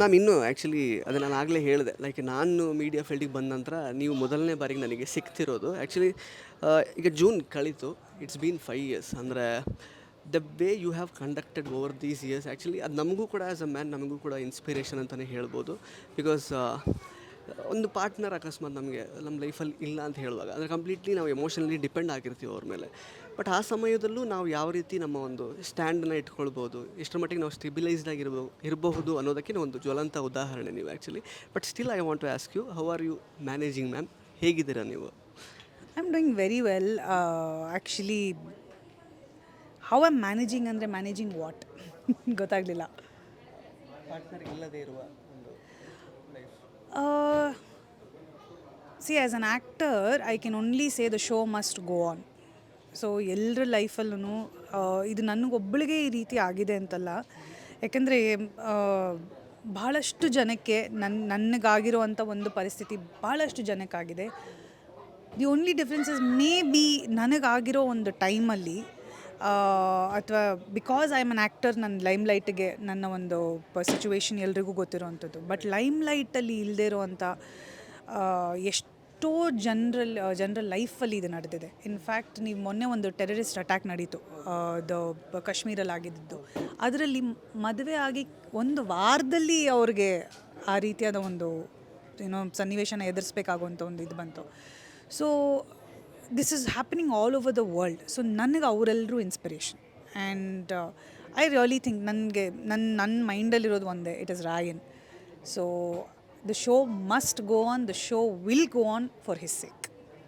Ma'am ಇನ್ನೂ actually ಅದು ನಾನು ಆಗಲೇ ಹೇಳಿದೆ. ಲೈಕ್ ನಾನು ಮೀಡಿಯಾ ಫೀಲ್ಡಿಗೆ ಬಂದ ನಂತರ ನೀವು ಮೊದಲನೇ ಬಾರಿಗೆ ನನಗೆ ಸಿಕ್ತಿರೋದು. ಆ್ಯಕ್ಚುಲಿ ಈಗ ಜೂನ್ ಕಳೀತು. ಇಟ್ಸ್ ಬೀನ್ ಫೈವ್ ಇಯರ್ಸ್ ಅಂದರೆ the way you have conducted over these years actually ಅದು ನಮಗೂ ಕೂಡ ಆ್ಯಸ್ ಅ ಮ್ಯಾನ್ ನಮಗೂ ಕೂಡ ಇನ್ಸ್ಪಿರೇಷನ್ ಅಂತಲೇ ಹೇಳ್ಬೋದು. ಬಿಕಾಸ್ ಒಂದು ಪಾರ್ಟ್ನರ್ ಅಕಸ್ಮಾತ್ ನಮಗೆ ನಮ್ಮ ಲೈಫಲ್ಲಿ ಇಲ್ಲ ಅಂತ ಹೇಳುವಾಗ ಅಂದರೆ ಕಂಪ್ಲೀಟ್ಲಿ ನಾವು ಎಮೋಷನಲಿ ಡಿಪೆಂಡ್ ಆಗಿರ್ತೀವಿ ಅವ್ರ ಮೇಲೆ. ಬಟ್ ಆ ಸಮಯದಲ್ಲೂ ನಾವು ಯಾವ ರೀತಿ ನಮ್ಮ ಒಂದು ಸ್ಟ್ಯಾಂಡನ್ನ ಇಟ್ಕೊಳ್ಬೋದು ಎಷ್ಟರ ಮಟ್ಟಿಗೆ ನಾವು ಸ್ಟೆಬಿಲೈಸ್ಡ್ ಆಗಿರ್ಬೋದು ಇರಬಹುದು ಅನ್ನೋದಕ್ಕೆ ಒಂದು ಜ್ವಲಂತ ಉದಾಹರಣೆ ನೀವು actually but still I want to ask you how are you managing ma'am ಹೇಗಿದ್ದೀರಾ ನೀವು? I am doing very well actually how am managing ಅಂದರೆ ಮ್ಯಾನೇಜಿಂಗ್ ವಾಟ್ ಗೊತ್ತಾಗಲಿಲ್ಲ. ಪಾರ್ಟ್ನರ್ ಇಲ್ಲದೇ ಇರುವ ಒಂದು see as an actor I can only say the show must go on so ಎಲ್ಲರ ಲೈಫಲ್ಲೂ ಇದು ನನಗೊಬ್ಬಳಿಗೆ ಈ ರೀತಿ ಆಗಿದೆ ಅಂತಲ್ಲ. ಯಾಕೆಂದರೆ ಭಾಳಷ್ಟು ಜನಕ್ಕೆ ನನ್ನ ನನಗಾಗಿರುವಂಥ ಒಂದು ಪರಿಸ್ಥಿತಿ ಭಾಳಷ್ಟು ಜನಕ್ಕಾಗಿದೆ. The only difference is maybe ನನಗಾಗಿರೋ ಒಂದು ಟೈಮಲ್ಲಿ ಅಥವಾ because I am an actor ನನ್ನ ಲೈಮ್ ಲೈಟ್ಗೆ ನನ್ನ ಒಂದು ಸಿಚುವೇಶನ್ ಎಲ್ರಿಗೂ ಗೊತ್ತಿರೋವಂಥದ್ದು. ಬಟ್ ಲೈಮ್ ಲೈಟಲ್ಲಿ ಇಲ್ಲದೇ ಇರೋವಂಥ ಎಷ್ಟೋ ಜನರಲ್ ಜನರಲ್ ಲೈಫಲ್ಲಿ ಇದು ನಡೆದಿದೆ. ಇನ್ಫ್ಯಾಕ್ಟ್ ನೀವು ಮೊನ್ನೆ ಒಂದು ಟೆರರಿಸ್ಟ್ ಅಟ್ಯಾಕ್ ನಡೀತು. ದ ಕಾಶ್ಮೀರಲ್ಲಿ ಆಗಿದ್ದು. ಅದರಲ್ಲಿ ಮದುವೆ ಆಗಿ ಒಂದು ವಾರದಲ್ಲಿ ಅವ್ರಿಗೆ ಆ ರೀತಿಯಾದ ಒಂದು, ಏನೋ ಸನ್ನಿವೇಶನ ಎದುರಿಸ್ಬೇಕಾಗುವಂಥ ಒಂದು ಇದು ಬಂತು. So this is happening all over the world so ನನಗೆ ಅವರೆಲ್ಲರೂ inspiration and I really think ನನಗೆ ನನ್ನ ನನ್ನ ಮೈಂಡಲ್ಲಿರೋದು ಒಂದೇ it is Ryan so the show must go on the show will go on for his sake